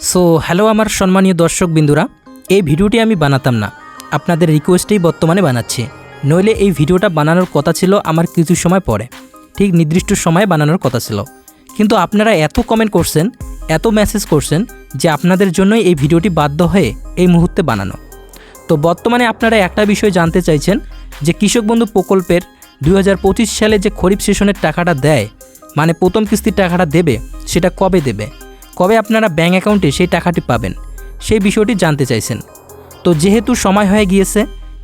So hello আমার সম্মানীয় দর্শক বিন্দুরা। এই ভিডিওটি আমি বানাতাম না। আপনাদের রিকোয়েস্টেই বর্তমানে বানাচ্ছি। নইলে এই ভিডিওটা বানানোর কথা ছিল আমার কিছু সময় পরে। ঠিক নির্দিষ্ট সময়ে বানানোর কথা ছিল। কিন্তু আপনারা এত কমেন্ট করছেন, এত মেসেজ করছেন যে আপনাদের জন্যই এই ভিডিওটি বাধ্য হয়ে এই মুহূর্তে বানানো। তো বর্তমানে আপনারা একটা বিষয় জানতে চাইছেন যে কৃষক বন্ধু প্রকল্পের দু হাজার পঁচিশ সালে যে খরিফ সেশনের টাকাটা দেয় মানে প্রথম কিস্তির টাকাটা দেবে, সেটা কবে দেবে? কবে আপনারা ব্যাঙ্ক অ্যাকাউন্টে সেই টাকাটি পাবেন, সেই বিষয়টি জানতে চাইছেন। তো যেহেতু সময় হয়ে গিয়েছে,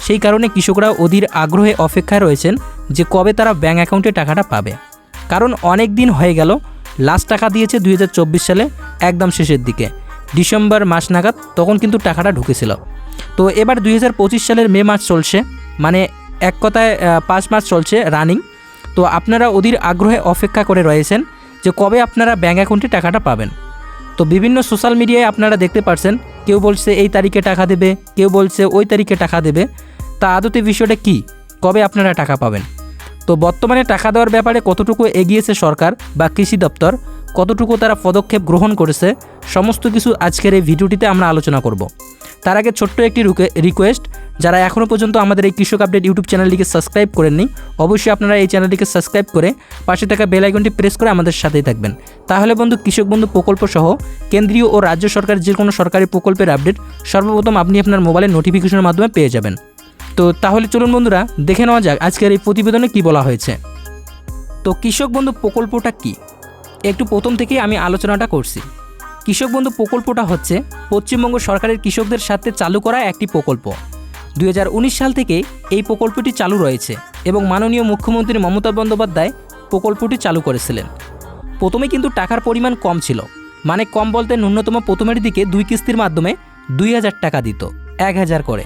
সেই কারণে কৃষকরা অধীর আগ্রহে অপেক্ষায় রয়েছেন যে কবে তারা ব্যাঙ্ক অ্যাকাউন্টে টাকাটা পাবে। কারণ অনেক দিন হয়ে গেল লাস্ট টাকা দিয়েছে দুই হাজার চব্বিশ সালে একদম শেষের দিকে। ডিসেম্বর মাস নাগাদ তখন কিন্তু টাকাটা ঢুকেছিল। তো এবার দুই হাজার পঁচিশ সালের মে মাস চলছে মানে এক কথায় পাঁচ মাস চলছে রানিং তো আপনারা অধীর আগ্রহে অপেক্ষা করে রয়েছেন যে কবে আপনারা ব্যাঙ্ক অ্যাকাউন্টে টাকাটা পাবেন। তো বিভিন্ন সোশ্যাল মিডিয়ায় আপনারা দেখতে পারছেন, কেউ বলছে এই তারিখে টাকা দেবে, কেউ বলছে ওই তারিখে টাকা দেবে, তা আদতে বিষয়টা কি? কবে আপনারা টাকা পাবেন? তো বর্তমানে টাকা দেওয়ার ব্যাপারে কতটুকু এগিয়েছে সরকার বা কৃষি দপ্তর, কতটুকু তারা পদক্ষেপ গ্রহণ করেছে, সমস্ত কিছু আজকের এই ভিডিওটিতে আমরা আলোচনা করব। তার আগে ছোট্ট একটি রিকোয়েস্ট যারা এখনও পর্যন্ত আমাদের এই কৃষক আপডেট ইউটিউব চ্যানেলটিকে সাবস্ক্রাইব করেননি, অবশ্যই আপনারা এই চ্যানেলটিকে সাবস্ক্রাইব করে পাশে থাকা বেল আইকনটি প্রেস করে আমাদের সাথেই থাকবেন। তাহলে বন্ধু, কৃষক বন্ধু প্রকল্প সহ কেন্দ্রীয় ও রাজ্য সরকার যে কোনো সরকারি প্রকল্পের আপডেট সর্বপ্রথম আপনি আপনার মোবাইলের নোটিফিকেশনের মাধ্যমে পেয়ে যাবেন। তো তাহলে চলুন বন্ধুরা, দেখে নেওয়া যাক আজকের এই প্রতিবেদনে কি বলা হয়েছে। তো কৃষক বন্ধু, প্রকল্পটা কি? একটু প্রথম থেকেই আমি আলোচনাটা করছি। কৃষক বন্ধু প্রকল্পটা হচ্ছে পশ্চিমবঙ্গ সরকারের কৃষকদের সাথে চালু করা একটি প্রকল্প। দুই হাজার উনিশ সাল থেকে এই প্রকল্পটি চালু রয়েছে এবং মাননীয় মুখ্যমন্ত্রী মমতা বন্দ্যোপাধ্যায় প্রকল্পটি চালু করেছিলেন। প্রথমে কিন্তু টাকার পরিমাণ কম ছিল মানে কম বলতে ন্যূনতম প্রথমের দিকে দুই কিস্তির মাধ্যমে দুই হাজার টাকা দিত, এক হাজার করে।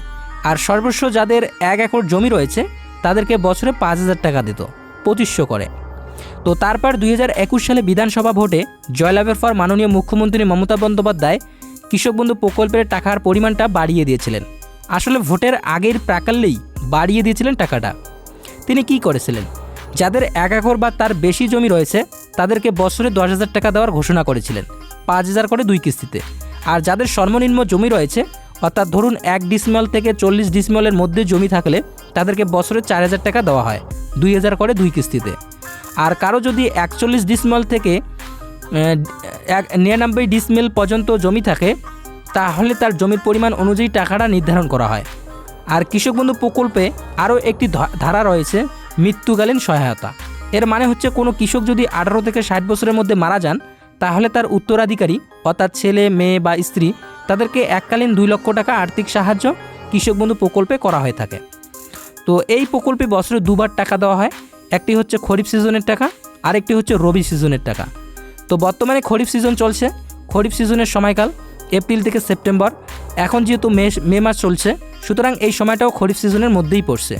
আর সর্বস্ব যাদের এক একর জমি রয়েছে, তাদেরকে বছরে পাঁচ হাজার টাকা দিত, পঁচিশশো করে। তো তারপর দুই হাজার একুশ সালে বিধানসভা ভোটে জয়লাভের পর মাননীয় মুখ্যমন্ত্রী মমতা বন্দ্যোপাধ্যায় কৃষক বন্ধু প্রকল্পের টাকার পরিমাণটা বাড়িয়ে দিয়েছিলেন। আসলে ভোটের আগের প্রাকাল্যেই বাড়িয়ে দিয়েছিলেন টাকাটা। তিনি কি করেছিলেন? যাদের এক একর বা তার বেশি জমি রয়েছে, তাদেরকে বছরে দশ হাজার টাকা দেওয়ার ঘোষণা করেছিলেন, পাঁচ হাজার করে দুই কিস্তিতে। আর যাদের সর্বনিম্ন জমি রয়েছে, অর্থাৎ ধরুন এক ডিসমেল থেকে চল্লিশ ডিসমেলের মধ্যে জমি থাকলে, তাদেরকে বছরে চার হাজার টাকা দেওয়া হয়, দুই হাজার করে দুই কিস্তিতে। আর কারও যদি একচল্লিশ ডিসমেল থেকে নিরানব্বই ডিসমেল পর্যন্ত জমি থাকে, তাহলে তার জমির পরিমাণ অনুযায়ী টাকাটা নির্ধারণ করা হয়। আর কৃষক বন্ধু প্রকল্পে আরও একটি ধারা রয়েছে, মৃত্যুকালীন সহায়তা। এর মানে হচ্ছে কোনো কৃষক যদি আঠারো থেকে ষাট বছরের মধ্যে মারা যান, তাহলে তার উত্তরাধিকারী অর্থাৎ ছেলে, মেয়ে বা স্ত্রী, তাদেরকে এককালীন দুই লক্ষ টাকা আর্থিক সাহায্য কৃষক বন্ধু প্রকল্পে করা হয়ে থাকে। তো এই প্রকল্পে বছরে দুবার টাকা দেওয়া হয়। একটি হচ্ছে খরিফ সিজনের টাকা, আরেকটি হচ্ছে রবি সিজনের টাকা। তো বর্তমানে খরিফ সিজন চলছে, খরিফ সিজনের সময়কাল এপ্রিল থেকে সেপ্টেম্বর, এখন যেহেতু মে মে মাস চলছে, সুতরাং এই সময়টাও খরিফ সিজনের মধ্যেই পড়ছে।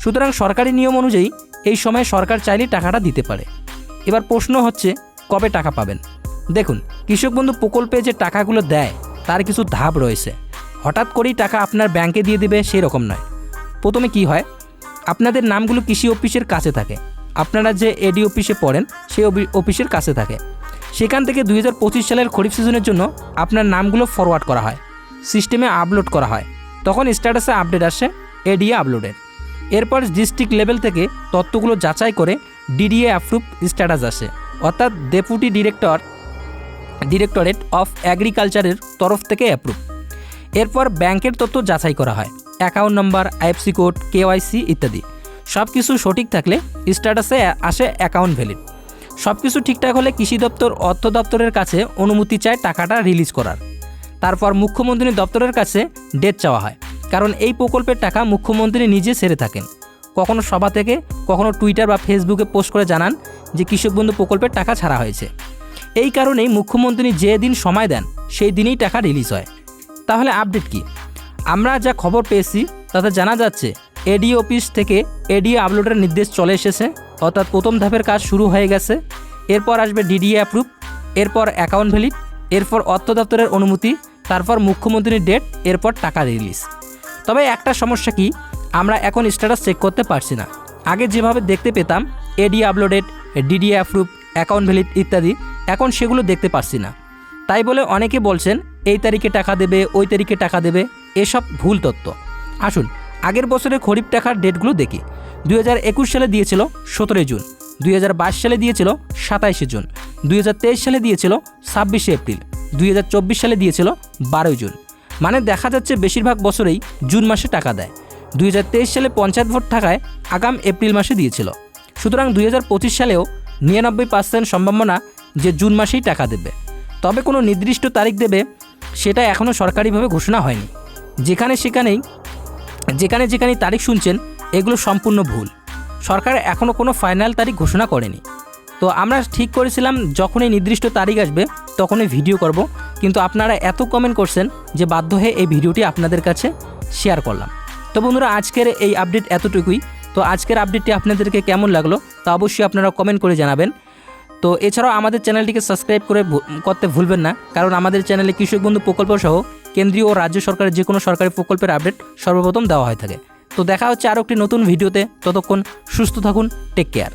সুতরাং সরকারি নিয়ম অনুযায়ী এই সময় সরকার চাইলে টাকাটা দিতে পারে। এবার প্রশ্ন হচ্ছে, কবে টাকা পাবেন? দেখুন, কৃষক বন্ধু প্রকল্পে যে টাকাগুলো দেয়, তার কিছু ধাপ রয়েছে। হঠাৎ করেই টাকা আপনার ব্যাংকে দিয়ে দেবে সেই রকম নয়। প্রথমে কি হয়? আপনাদের নামগুলো কৃষি অফিসের কাছে থাকে। আপনারা যে এডি অফিসে পড়েন, সেই অফি- অফিসের কাছে থাকে। সেখান থেকে দু হাজার পঁচিশ সালের খরিফ সিজনের জন্য আপনার নামগুলো ফরওয়ার্ড করা হয়। সিস্টেমে আপলোড করা হয়। তখন স্ট্যাটাসে আপডেট আসে এডিএ আপলোডের এরপর ডিস্ট্রিক্ট লেভেল থেকে তথ্যগুলো যাচাই করে ডিডিএ অ্যাপ্রুভ স্ট্যাটাস আসে। অর্থাৎ ডেপুটি ডিরেক্টর ডিরেক্টরেট অফ অ্যাগ্রিকালচারের তরফ থেকে অ্যাপ্রুভ এরপর ব্যাংকের তথ্য যাচাই করা হয়। অ্যাকাউন্ট নম্বর, আইএফসি কোড কেওয়াইসি ইত্যাদি। সব কিছু সঠিক থাকলে স্ট্যাটাসে আসে অ্যাকাউন্ট ভ্যালিড। সব কিছু ঠিকঠাক হলে কৃষি দপ্তর, অর্থ দপ্তরের কাছে অনুমতি চায় টাকাটা রিলিজ করার। তারপর মুখ্যমন্ত্রী দপ্তরের কাছে ডেট চাওয়া হয়, কারণ এই প্রকল্পের টাকা মুখ্যমন্ত্রী নিজে সেরে থাকেন। কখনো সভা থেকে, কখনো টুইটার বা ফেসবুকে পোস্ট করে জানান যে কৃষক বন্ধু প্রকল্পের টাকা ছাড়া হয়েছে। এই কারণেই মুখ্যমন্ত্রী যে দিন সময় দেন, সেই দিনেই টাকা রিলিজ হয়। তাহলে আপডেট কি? আমরা যা খবর পেয়েছি, তাতে জানা যাচ্ছে এডি অফিস থেকে এডি আপলোডের নির্দেশ চলে এসেছে, অর্থাৎ প্রথম ধাপের কাজ শুরু হয়ে গেছে। এরপর আসবে ডিডিএ অ্যাপ্রুভ এরপর অ্যাকাউন্ট ভ্যালিড এরপর অর্থ দপ্তরের অনুমতি, তারপর মুখ্যমন্ত্রীর ডেট এরপর টাকা রিলিজ তবে একটা সমস্যা কি, আমরা এখন স্ট্যাটাস চেক করতে পারছি না। আগে যেভাবে দেখতে পেতাম AD uploaded DDA approve account valid ইত্যাদি, এখন সেগুলো দেখতে পারছি না। তাই বলে অনেকে বলছেন এই তারিখে টাকা দেবে, ওই তারিখে টাকা দেবে, এসব ভুল তত্ত্ব। আসুন, আগের বছরে খরিফ টাকার ডেটগুলো দেখি। দুই হাজার একুশ সালে দিয়েছিল সতেরোই জুন, দুই হাজার বাইশ সালে দিয়েছিল সাতাইশে জুন, দুই হাজার তেইশ সালে দিয়েছিল ছাব্বিশে এপ্রিল, দুই হাজার চব্বিশ সালে দিয়েছিল বারোই জুন। মানে দেখা যাচ্ছে বেশিরভাগ বছরেই জুন মাসে টাকা দেয়। দুই হাজার তেইশ সালে পঞ্চায়েত ভোট থাকায় আগাম এপ্রিল মাসে দিয়েছিল। সুতরাং দুই হাজার পঁচিশ সালেও নিরানব্বই পার্সেন্ট সম্ভাবনা যে জুন মাসেই টাকা দেবে। তবে কোনো নির্দিষ্ট তারিখ দেবে সেটা এখনও সরকারিভাবে ঘোষণা হয়নি। যেখানে সেখানেই, যেখানে যেখানে তারিখ শুনছেন, এগুলো সম্পূর্ণ ভুল। সরকার এখনও কোনো ফাইনাল তারিখ ঘোষণা করেনি। তো আমরা ঠিক করেছিলাম, যখনই নির্দিষ্ট তারিখ আসবে, তখনই ভিডিও করব। কিন্তু আপনারা এত কমেন্ট করছেন যে বাধ্য হয়ে এই ভিডিওটি আপনাদের কাছে শেয়ার করলাম। তো বন্ধুরা, আজকের এই আপডেট এতটুকুই। তো আজকের আপডেটটি আপনাদেরকে কেমন লাগল তা অবশ্যই আপনারা কমেন্ট করে জানাবেন। তো এছাড়াও আমাদের চ্যানেলটিকে সাবস্ক্রাইব করে করতে ভুলবেন না, কারণ আমাদের চ্যানেলে কৃষক বন্ধু প্রকল্প সহ কেন্দ্রীয় ও রাজ্য সরকারের যে কোনো সরকারি প্রকল্পের আপডেট সর্বপ্রথম দেওয়া হয়ে থাকে। তো দেখা হচ্ছে আরও একটি নতুন ভিডিওতে, ততক্ষণ সুস্থ থাকুন টেক কেয়ার